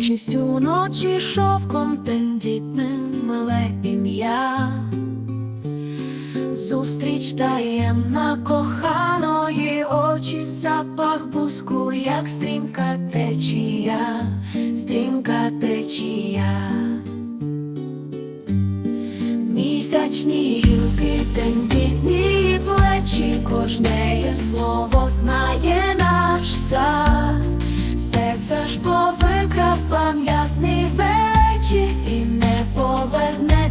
ніжність уночі шовком тендітним миле ім'я. Зустріч таємна коханої очі, запах буску, як стрімка течія, стрімка течія. Місячні гілки, тендітні плечі, кожне є слово знає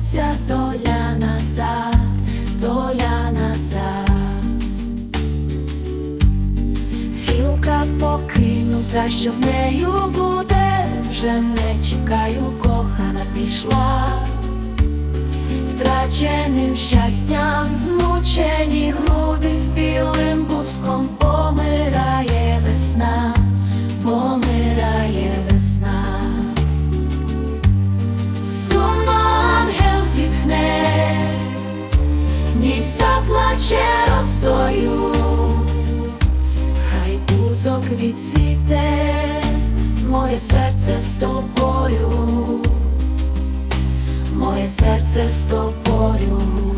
повернеться доля назад, доля назад. Гілка покинута, що з нею буде, вже не чекаю, кохана пішла втраченим щастям, змучені заплаче росою, хай бузок відцвіте, моє серце з тобою моє серце з тобою.